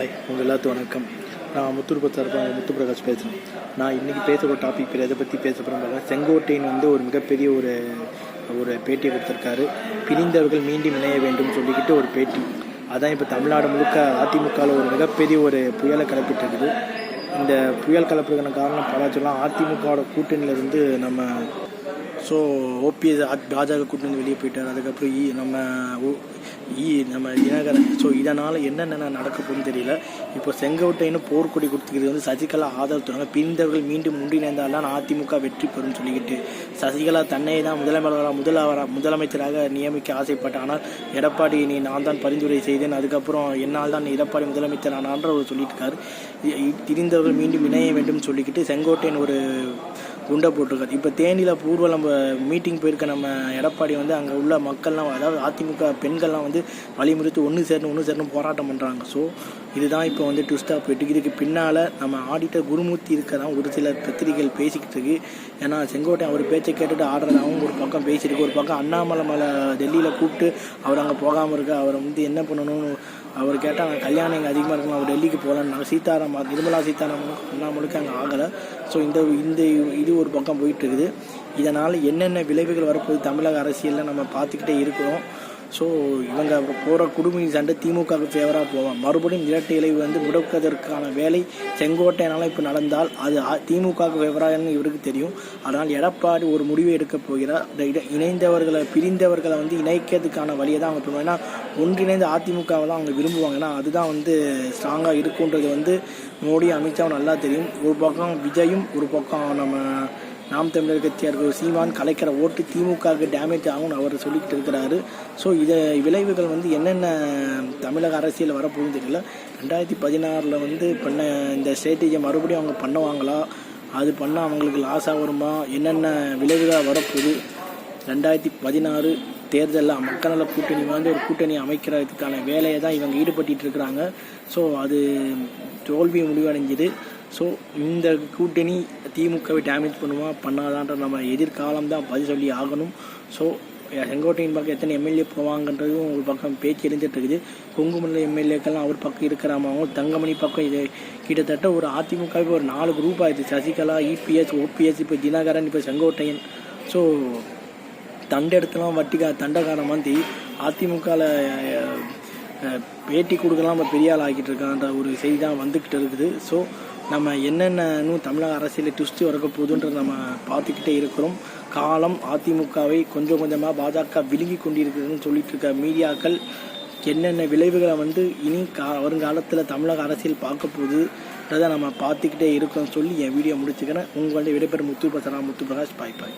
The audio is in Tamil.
ஹாய் உங்கள் எல்லாத்துக்கும் வணக்கம். நான் முத்துருப்ப சார்பாக முத்து பிரகாஷ் பேசுகிறேன் நான் இன்றைக்கி பேசுகிற டாபிக் பேர் எதை பற்றி பேச போகிறேன் செங்கோட்டையின் வந்து ஒரு மிகப்பெரிய ஒரு ஒரு பேட்டி கொடுத்துருக்காரு. பிரிந்தவர்கள் மீண்டும் இணைய வேண்டும் சொல்லிக்கிட்டு ஒரு பேட்டி. அதான் இப்போ தமிழ்நாடு முழுக்க அதிமுகவில் ஒரு மிகப்பெரிய ஒரு புயலை கிளப்பிட்டு இந்த புயல் கலப்புக்கான காரணம் பல சொல்லலாம். அதிமுகவோட கூட்டணியிலிருந்து நம்ம ஸோ ஓபிஎஸ் பாஜக கூட்டணி வெளியே போயிட்டார். அதுக்கப்புறம் இ நம்ம ஓ இ நம்ம தினகரன் ஸோ இதனால் என்னென்ன நடக்க போகுதுன்னு தெரியல. இப்போ செங்கோட்டைன்னு போர்க்கொடி கொடுத்துக்கிறது வந்து சசிகலா ஆதரவு தருவாங்க பிரிந்தவர்கள் மீண்டும் ஒன்றிணைந்தால்தான் அதிமுக வெற்றி பெறும் சொல்லிக்கிட்டு சசிகலா தன்னை தான் முதலமைச்சராக முதல்வராக முதலமைச்சராக நியமிக்க ஆசைப்பட்ட ஆனால் எடப்பாடி நீ நான் தான் பரிந்துரை செய்தேன். அதுக்கப்புறம் என்னால் தான் எடப்பாடி முதலமைச்சர் ஆனான்ற அவர் சொல்லிட்டு இருக்காரு. திரிந்தவர்கள் மீண்டும் இணைய வேண்டும் சொல்லிக்கிட்டு செங்கோட்டையன் ஒரு குண்டை போட்டிருக்காரு. இப்போ தேனியில் பூர்வலம் மீட்டிங் போயிருக்க நம்ம எடப்பாடி வந்து அங்கே உள்ள மக்கள்லாம் அதாவது அதிமுக பெண்கள்லாம் வந்து வழிமுறைத்து ஒன்று சேரணும் ஒன்று சேரணும் போராட்டம் பண்ணுறாங்க ஸோ இதுதான் இப்போ வந்து ட்விஸ்ட்டாக போயிட்டு இதுக்கு பின்னால் நம்ம ஆடிட்டர் குருமூர்த்தி இருக்கதான் ஒரு சில பத்திரிகைகள் பேசிக்கிட்டு இருக்கு. ஏன்னா செங்கோட்டை அவர் பேச்சை கேட்டுட்டு ஆடுறதாகவும் ஒரு பக்கம் பேசியிருக்கு. ஒரு பக்கம் அண்ணாமலை மலை டெல்லியில் கூப்பிட்டு அவர் அங்கே போகாமல் இருக்க அவரை வந்து என்ன பண்ணணும்னு அவர் கேட்டால் கல்யாணம் இங்கே அதிகமாக இருக்கும் அவர் டெல்லிக்கு போகலான்னு சீதாராமன் நிர்மலா சீதாராமன் அண்ணாமலுக்கு அங்கே ஆகலை. ஸோ இந்த இந்த இது ஒரு பக்கம் போயிட்டு இருக்குது. இதனால் என்னென்ன விளைவுகள் வரப்போகுது தமிழக அரசியலில் நம்ம பார்த்துக்கிட்டே இருக்கிறோம். ஸோ இவங்க போகிற குடும்ப சண்டை திமுகவுக்கு ஃபேவராக போவான் மறுபடியும் இரட்டை இலை வந்து முடக்குவதற்கான வேலை செங்கோட்டையினால் இப்போ நடந்தால் அது திமுகவுக்கு ஃபேவராகன்னு இவருக்கு தெரியும். அதனால் எடப்பாடி ஒரு முடிவை எடுக்க போகிறார். இணைந்தவர்களை பிரிந்தவர்களை வந்து இணைக்கிறதுக்கான வழியை தான் அவங்க பண்ணுவாங்க ஏன்னா ஒன்றிணைந்த அதிமுகவை தான் அவங்க விரும்புவாங்க. ஏன்னா அதுதான் வந்து ஸ்ட்ராங்காக இருக்குன்றது வந்து மோடி அமித்ஷாவும் நல்லா தெரியும். ஒரு பக்கம் விஜயும் ஒரு பக்கம் நம்ம நாம் தமிழர் கட்சியார்கள் சீமான் கலைக்கிற ஓட்டு திமுகவுக்கு டேமேஜ் ஆகும்னு அவர் சொல்லிக்கிட்டு இருக்கிறாரு. ஸோ இதை விளைவுகள் வந்து என்னென்ன தமிழக அரசியல் வரப்போகுதுன்னு தெரியல. ரெண்டாயிரத்தி பதினாறில் வந்து பண்ண இந்த ஸ்ட்ராட்டஜியை மறுபடியும் அவங்க பண்ணுவாங்களா? அது பண்ணால் அவங்களுக்கு லாஸாக வருமா? என்னென்ன விளைவுகளாக வரப்போகுது? ரெண்டாயிரத்தி பதினாறு தேர்தலில் மக்கள் நல கூட்டணி வந்து ஒரு கூட்டணி அமைக்கிறதுக்கான வேலையை தான் இவங்க ஈடுபட்டு இருக்கிறாங்க. ஸோ அது தோல்வி முடிவடைஞ்சுது. ஸோ இந்த கூட்டணி திமுகவை டேமேஜ் பண்ணுமா பண்ணாதான்ற நம்ம எதிர்காலம் தான் பதில் சொல்லி ஆகணும். ஸோ செங்கோட்டையின் பக்கம் எத்தனை எம்எல்ஏ போவாங்கன்றதும் ஒரு பக்கம் பேச்சு எழுந்துட்டு இருக்குது. கொங்குமல்ல எம்எல்ஏக்கெல்லாம் அவர் பக்கம் இருக்கிறாமாவும் தங்கமணி பக்கம் இது கிட்டத்தட்ட ஒரு அதிமுகவே ஒரு நாலு குரூப் ஆயிடுச்சு. சசிகலா இபிஎஸ் ஓபிஎஸ் இப்போ தினகரன் இப்போ செங்கோட்டையன். ஸோ தண்டை எடுத்தெல்லாம் வட்டிக்கா தண்டகாரமாக மாதிரி அதிமுகவில் பேட்டி கொடுக்கலாம் நம்ம பெரிய ஆள் ஆகிட்டு இருக்கான்ற ஒரு செய்தி தான் வந்துக்கிட்டு இருக்குது. ஸோ நம்ம என்னென்னு தமிழக அரசியல் ட்விஸ்ட்டு வரக்க போகுதுன்றது நம்ம பார்த்துக்கிட்டே இருக்கிறோம். காலம் அதிமுகவை கொஞ்சம் கொஞ்சமாக பாஜக விழுங்கி கொண்டிருக்குதுன்னு சொல்லிட்டு இருக்க மீடியாக்கள் என்னென்ன விளைவுகளை வந்து இனி கா வருங்காலத்தில் தமிழக அரசியல் பார்க்க போகுதுன்றதை நம்ம பார்த்துக்கிட்டே இருக்கோம்னு சொல்லி என் வீடியோ முடிச்சுக்கிறேன். உங்களுடைய விடைபெறும் முத்து பிரசனா முத்து பிரகாஷ். பாய் பாய்.